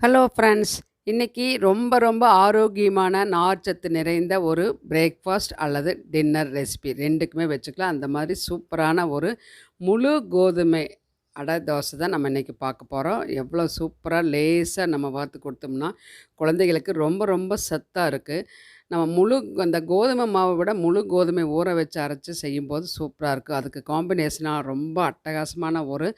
Hello friends இன்றைக்கி ரொம்ப ரொம்ப ஆரோக்கியமான நார்ச்சத்து நிறைந்த ஒரு பிரேக்ஃபாஸ்ட் அல்லது டின்னர் ரெசிபி ரெண்டுக்குமே வச்சுக்கலாம். அந்த மாதிரி சூப்பரான ஒரு முழு கோதுமை அடை தோசை தான் நம்ம இன்றைக்கி பார்க்க போகிறோம் எவ்வளோ சூப்பராக லேசாக நம்ம பார்த்து கொடுத்தோம்னா குழந்தைகளுக்கு ரொம்ப ரொம்ப சத்தாக இருக்குது நம்ம முழு அந்த கோதுமை மாவை விட முழு கோதுமை ஊற வச்சு அரைச்சி செய்யும்போது சூப்பராக இருக்கும் அதுக்கு காம்பினேஷனாக ரொம்ப அட்டகாசமான ஒரு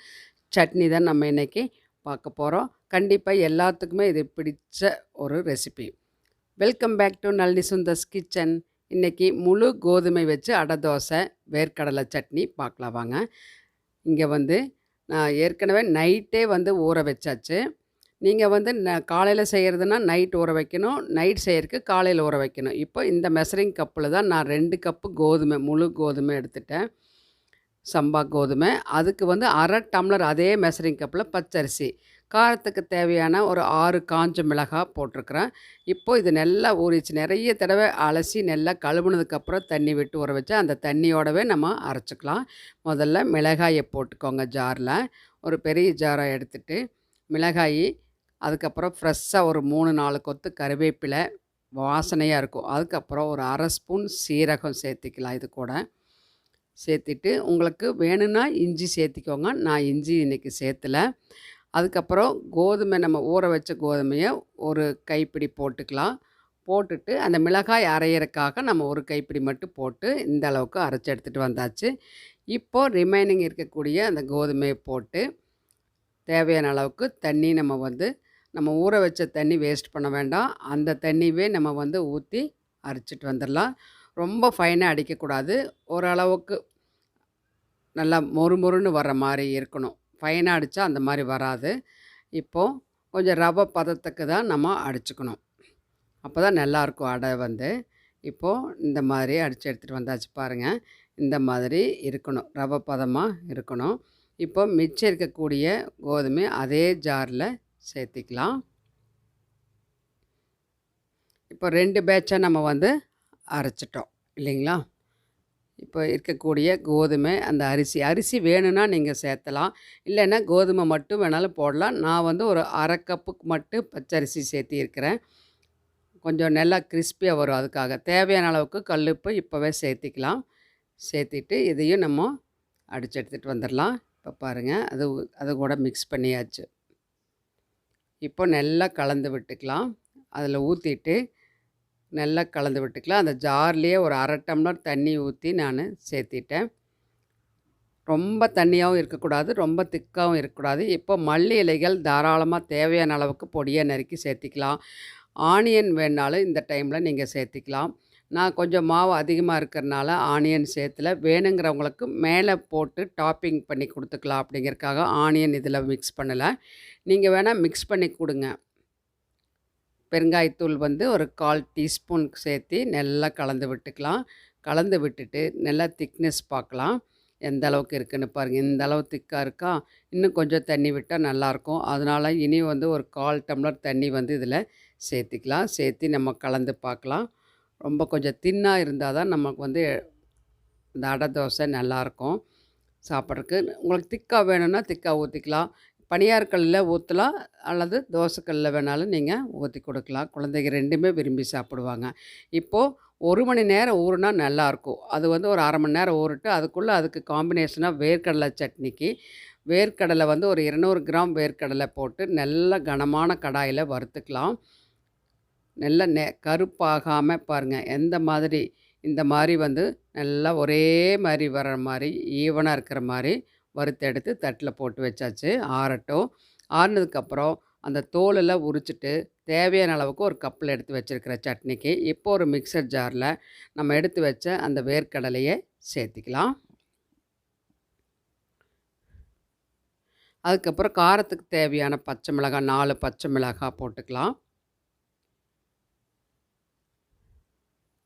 சட்னி தான் நம்ம இன்றைக்கி பார்க்க போகிறோம் கண்டிப்பாக எல்லாத்துக்குமே இது பிடிச்ச ஒரு recipe welcome back to Nalli Sundars kitchen இன்றைக்கி முழு கோதுமை வச்சு அடை தோசை வேர்க்கடலை சட்னி பார்க்கலாம் வாங்க. இங்கே வந்து நான் ஏற்கனவே நைட்டே வந்து ஊற வச்சாச்சு. நீங்கள் வந்து ந காலையில் செய்கிறதுனா நைட் ஊற வைக்கணும் நைட் செய்கிறதுக்கு காலையில் ஊற வைக்கணும். இப்போ இந்த மெசரிங் கப்பில் தான் நான் ரெண்டு கப்பு கோதுமை முழு கோதுமை எடுத்துட்டேன். சம்பா கோதுமை அதுக்கு வந்து அரை டம்ளர் அதே மெசரிங் கப்பில் பச்சரிசி. காரத்துக்கு தேவையான ஒரு ஆறு காஞ்ச மிளகாய் போட்டிருக்கிறேன். இப்போது இது நல்லா ஊறிச்சு நிறைய தடவை அலசி நல்லா கழுவுனதுக்கப்புறம் தண்ணி விட்டு ஊற வச்சு அந்த தண்ணியோடவே நம்ம அரைச்சிக்கலாம். முதல்ல மிளகாயை போட்டுக்கோங்க ஜாரில். ஒரு பெரிய ஜாரை எடுத்துட்டு மிளகாய் அதுக்கப்புறம் ஃப்ரெஷ்ஷாக ஒரு மூணு நாலு கொத்து கருவேப்பிலை வாசனையாக இருக்கும். அதுக்கப்புறம் ஒரு அரை ஸ்பூன் சீரகம் சேர்த்திக்கலாம் இது கூட. சேர்த்திட்டு உங்களுக்கு வேணும்னா இஞ்சி சேர்த்திக்கோங்க. நான் இஞ்சி இன்றைக்கி சேர்த்தலை. அதுக்கப்புறம் கோதுமை நம்ம ஊற வச்ச கோதுமையை ஒரு கைப்பிடி போட்டுக்கலாம். போட்டுட்டு அந்த மிளகாய் அரையிறக்காக நம்ம ஒரு கைப்பிடி மட்டும் போட்டு இந்த அளவுக்கு அரைச்சி எடுத்துகிட்டு வந்தாச்சு. இப்போது ரிமைனிங் இருக்கக்கூடிய அந்த கோதுமையை போட்டு தேவையான அளவுக்கு தண்ணி நம்ம வந்து நம்ம ஊற வச்ச தண்ணி வேஸ்ட் பண்ண வேண்டாம். அந்த தண்ணியவே நம்ம வந்து ஊற்றி அரைச்சிட்டு வந்துடலாம். ரொம்ப ஃபைனாக அடிக்கக்கூடாது. ஓரளவுக்கு நல்லா மொறு மொறுன்னு வர மாதிரி இருக்கணும். ஃபைனாக அடித்தா அந்த மாதிரி வராது. இப்போது கொஞ்சம் ரவை பதத்துக்கு தான் நம்ம அடிச்சுக்கணும். அப்போ தான் நல்லாயிருக்கும் அடை வந்து. இப்போது இந்த மாதிரி அடித்து எடுத்துகிட்டு வந்தாச்சு பாருங்கள் இந்த மாதிரி இருக்கணும். ரவை பதமாக இருக்கணும். இப்போ மிச்சம் இருக்கக்கூடிய கோதுமை அதே ஜாரில் சேர்த்திக்கலாம். இப்போ ரெண்டு பேட்சை நம்ம வந்து அரைச்சிட்டோம். இல்லைங்களா? இப்போ இருக்கக்கூடிய கோதுமை அந்த அரிசி. அரிசி வேணும்னா நீங்கள் சேர்த்தலாம். இல்லைன்னா கோதுமை மட்டும் வேணாலும் போடலாம். நான் வந்து ஒரு அரை கப்புக்கு மட்டும் பச்சரிசி சேர்த்திருக்கிறேன் கொஞ்சம் நல்லா கிறிஸ்பியாக வரும் அதுக்காக. தேவையான அளவுக்கு கல்லுப்பு இப்போவே சேர்த்திக்கலாம். சேர்த்திட்டு இதையும் நம்ம அடித்து எடுத்துகிட்டு வந்துடலாம். இப்போ பாருங்கள் அது அது கூட மிக்ஸ் பண்ணியாச்சு. இப்போ நல்லா கலந்து விட்டுக்கலாம். அதில் ஊற்றிட்டு நல்லா கலந்து விட்டுக்கலாம். அந்த ஜார்லேயே ஒரு அரை டம்ளர் தண்ணி ஊற்றி நான் சேர்த்திட்டேன். ரொம்ப தண்ணியாகவும் இருக்கக்கூடாது ரொம்ப திக்காகவும் இருக்கக்கூடாது. இப்போ மல்லி இலைகள் தாராளமாக தேவையான அளவுக்கு பொடியை நறுக்கி சேர்த்திக்கலாம். ஆனியன் வேணாலும் இந்த டைமில் நீங்கள் சேர்த்திக்கலாம். நான் கொஞ்சம் மாவு அதிகமாக இருக்கிறனால ஆனியன் சேர்த்துல. வேணுங்கிறவங்களுக்கு மேலே போட்டு டாப்பிங் பண்ணி கொடுத்துக்கலாம் அப்படிங்கிறதுக்காக ஆனியன் இதில் மிக்ஸ் பண்ணலை. நீங்கள் வேணால் மிக்ஸ் பண்ணி கொடுங்க. பெருங்காயத்தூள் வந்து ஒரு கால் டீஸ்பூன் சேர்த்து நல்லா கலந்து விட்டுக்கலாம். கலந்து விட்டுட்டு நல்லா திக்னஸ் பார்க்கலாம். எந்த அளவுக்கு இருக்குன்னு பாருங்கள் இந்த அளவு திக்காக இருக்கா? இன்னும் கொஞ்சம் தண்ணி விட்டால் நல்லாயிருக்கும். அதனால் இனி வந்து ஒரு கால் டம்ளர் தண்ணி வந்து இதில் சேர்த்திக்கலாம். சேர்த்து நம்ம கலந்து பார்க்கலாம். ரொம்ப கொஞ்சம் தின்னாக இருந்தால் தான் நமக்கு வந்து இந்த அடை தோசை நல்லாயிருக்கும். சாப்பிட்றதுக்கு. உங்களுக்கு திக்காக வேணும்னா திக்காக ஊற்றிக்கலாம். பனியார்கல்லில் ஊற்றலாம் அல்லது தோசைக்கல்லில் வேணாலும் நீங்கள் ஊற்றி கொடுக்கலாம். குழந்தைங்க ரெண்டுமே விரும்பி சாப்பிடுவாங்க. இப்போது ஒரு மணி நேரம் ஊறுனா நல்லாயிருக்கும் அது வந்து ஒரு அரை மணி நேரம் ஊறிட்டு அதுக்குள்ளே அதுக்கு காம்பினேஷனாக வேர்க்கடலை சட்னிக்கு வேர்க்கடலை வந்து ஒரு இருநூறு கிராம் வேர்க்கடலை போட்டு நல்ல கனமான கடாயில் வறுத்துக்கலாம். நல்ல நெ கருப்பாகாமல் பாருங்கள் எந்த மாதிரி இந்த மாதிரி வந்து நல்லா ஒரே மாதிரி வர்ற மாதிரி ஈவனாக இருக்கிற மாதிரி வறுத்து எடுத்து தட்டில் போட்டு வச்சாச்சு ஆறட்டும். ஆறுனதுக்கப்புறம் அந்த தோலெல்லாம் உரிச்சிட்டு தேவையான அளவுக்கு ஒரு கப்பில் எடுத்து வச்சுருக்கிற சட்னிக்கு இப்போ ஒரு மிக்சர் ஜாரில் நம்ம எடுத்து வச்ச அந்த வேர்க்கடலையை சேர்த்திக்கலாம். அதுக்கப்புறம் காரத்துக்கு தேவையான பச்சை மிளகாய் நாலு பச்சை மிளகாய் போட்டுக்கலாம்.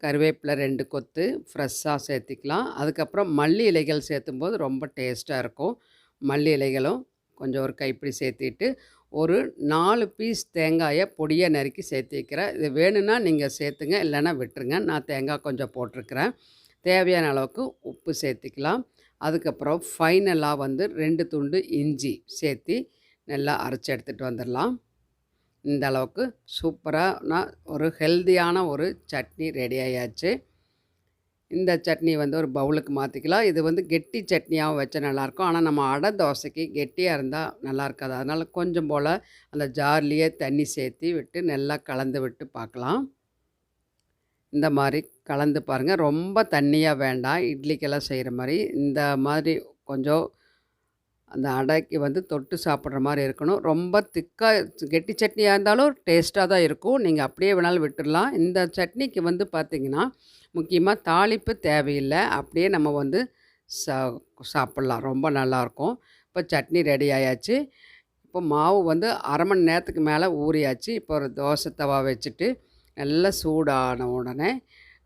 கருவேப்பிலை ரெண்டு கொத்து ஃப்ரெஷ்ஷாக சேர்த்திக்கலாம். அதுக்கப்புறம் மல்லி இலைகள் சேர்த்தும்போது ரொம்ப டேஸ்ட்டாக இருக்கும். மல்லி இலைகளும் கொஞ்சம் ஒரு கைப்பிடி சேர்த்திட்டு ஒரு நாலு பீஸ் தேங்காயை பொடியை நறுக்கி சேர்த்து வைக்கிறேன். இது வேணும்னா நீங்கள் சேர்த்துங்க இல்லைன்னா விட்டுருங்க. நான் தேங்காய் கொஞ்சம் போட்டிருக்கிறேன். தேவையான அளவுக்கு உப்பு சேர்த்திக்கலாம். அதுக்கப்புறம் ஃபைனலாக வந்து ரெண்டு துண்டு இஞ்சி சேர்த்து நல்லா அரைச்சி எடுத்துகிட்டு வந்துடலாம். இந்த அளவுக்கு சூப்பரான ஒரு ஹெல்த்தியான ஒரு சட்னி ரெடி ஆயாச்சு. இந்த சட்னி வந்து ஒரு பவுலுக்கு மாற்றிக்கலாம் இது வந்து கெட்டி சட்னியாகவும் வச்சா நல்லாயிருக்கும் ஆனால் நம்ம அடை தோசைக்கு கெட்டியாக இருந்தால் நல்லா இருக்காது அதனால் கொஞ்சம் போல் அந்த ஜார்லேயே தண்ணி சேர்த்தி விட்டு நல்லா கலந்து விட்டு பார்க்கலாம் இந்த மாதிரி கலந்து பாருங்கள் ரொம்ப தண்ணியாக வேண்டாம். இட்லிக்கெல்லாம் செய்கிற மாதிரி. இந்த மாதிரி கொஞ்சம் அந்த அடைக்கு வந்து தொட்டு சாப்பிட்ற மாதிரி இருக்கணும். ரொம்ப திக்காக கெட்டி சட்னியாக இருந்தாலும் டேஸ்ட்டாக தான் இருக்கும். நீங்கள் அப்படியே வேணாலும் விட்டுடலாம். இந்த சட்னிக்கு வந்து பார்த்திங்கன்னா முக்கியமாக தாளிப்பு தேவையில்லை. அப்படியே நம்ம வந்து சா சாப்பிட்லாம். ரொம்ப நல்லாயிருக்கும் இப்போ சட்னி ரெடி ஆயாச்சு. இப்போ மாவு வந்து அரை மணி நேரத்துக்கு மேலே ஊறியாச்சு. இப்போ ஒரு தோசை தவா வச்சுட்டு நல்லா சூடான உடனே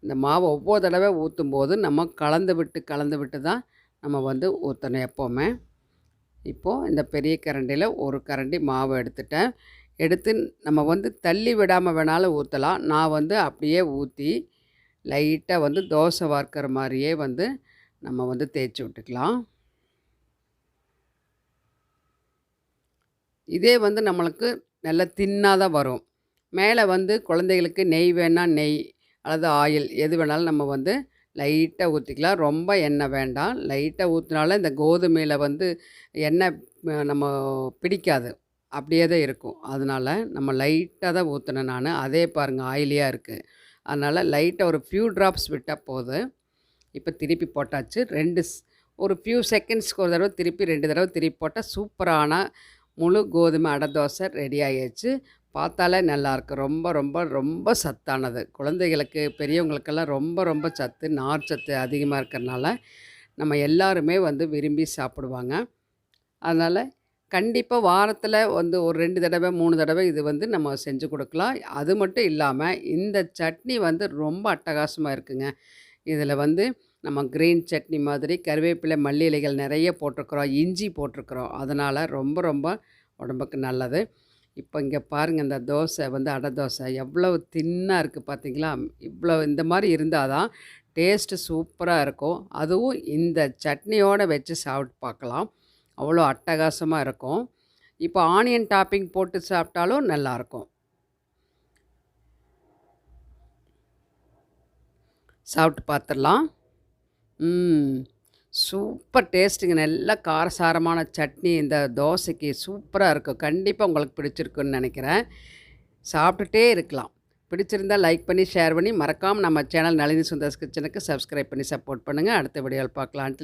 இந்த மாவை ஒவ்வொரு தடவை ஊற்றும் போது நம்ம கலந்து விட்டு கலந்து விட்டு தான் நம்ம வந்து ஊற்றணும் எப்போவுமே. இப்போது இந்த பெரிய கரண்டியில் ஒரு கரண்டி மாவு எடுத்துட்டேன். எடுத்து நம்ம வந்து தள்ளி விடாமல் வேணாலும் ஊற்றலாம் நான் வந்து அப்படியே ஊற்றி லைட்டாக வந்து தோசை வார்க்கிற மாதிரியே வந்து நம்ம வந்து தேய்ச்சி விட்டுக்கலாம். இதே வந்து நம்மளுக்கு நல்ல தின்னாக தான் வரும். மேலே வந்து குழந்தைகளுக்கு நெய் வேணால் நெய் அல்லது ஆயில் எது வேணாலும் நம்ம வந்து லைட்டாக ஊற்றிக்கலாம் ரொம்ப எண்ணெய் வேண்டாம். லைட்டாக ஊற்றினாலும் இந்த கோதுமையில் வந்து எண்ணெய் நம்ம பிடிக்காது. அப்படியே தான் இருக்கும். அதனால் நம்ம லைட்டாக தான் ஊற்றினேன் நான். அதே பாருங்கள் ஆயிலியாக இருக்குது அதனால் லைட்டாக ஒரு ஃபியூ ட்ராப்ஸ் விட்டால் போதும். இப்போ திருப்பி போட்டாச்சு. ரெண்டு ஒரு ஃபியூ செகண்ட்ஸ்க்கு ஒரு தடவை திருப்பி ரெண்டு தடவை திருப்பி போட்டால் சூப்பரான முழு கோதுமை அடை தோசை ரெடி ஆகிடுச்சு பார்த்தாலே நல்லாயிருக்கு. ரொம்ப ரொம்ப ரொம்ப சத்தானது. குழந்தைகளுக்கு பெரியவங்களுக்கெல்லாம் ரொம்ப ரொம்ப சத்து நார் சத்து அதிகமாக இருக்கிறனால நம்ம எல்லாருமே வந்து விரும்பி சாப்பிடுவாங்க. அதனால் கண்டிப்பாக வாரத்தில் வந்து ஒரு ரெண்டு தடவை மூணு தடவை இது வந்து நம்ம செஞ்சு கொடுக்கலாம். அது மட்டும் இல்லாமல் இந்த சட்னி வந்து ரொம்ப அட்டகாசமாக இருக்குங்க. இதில் வந்து நம்ம க்ரீன் சட்னி மாதிரி கருவேப்பிலை மல்லி இலைகள் நிறைய போட்டிருக்குறோம் இஞ்சி போட்டிருக்குறோம். அதனால் ரொம்ப ரொம்ப உடம்புக்கு நல்லது. இப்போ இங்கே பாருங்கள் இந்த தோசை வந்து அடை தோசை எவ்வளோ தின்னாக இருக்குது பார்த்தீங்களா? இவ்வளோ இந்த மாதிரி இருந்தால் தான் டேஸ்ட்டு சூப்பராக இருக்கும். அதுவும் இந்த சட்னியோடு வச்சு சாப்பிட்டு பார்க்கலாம். அவ்வளோ அட்டகாசமாக இருக்கும். இப்போ ஆனியன் டாப்பிங் போட்டு சாப்பிட்டாலும் நல்லாயிருக்கும் சாப்பிட்டு பார்த்துடலாம். ம். சூப்பர் டேஸ்ட்டுங்க. நல்லா காரசாரமான சட்னி இந்த தோசைக்கு சூப்பராக இருக்கும். கண்டிப்பாக உங்களுக்கு பிடிச்சிருக்குன்னு நினைக்கிறேன். சாப்பிட்டுட்டே இருக்கலாம். பிடிச்சிருந்தால் லைக் பண்ணி ஷேர் பண்ணி மறக்காமல் நம்ம சேனல் நளினி சுந்தர்ஸ் கிச்சனுக்கு சப்ஸ்கிரைப் பண்ணி சப்போர்ட் பண்ணுங்கள் அடுத்த வீடியோவில் பார்க்கலாம்.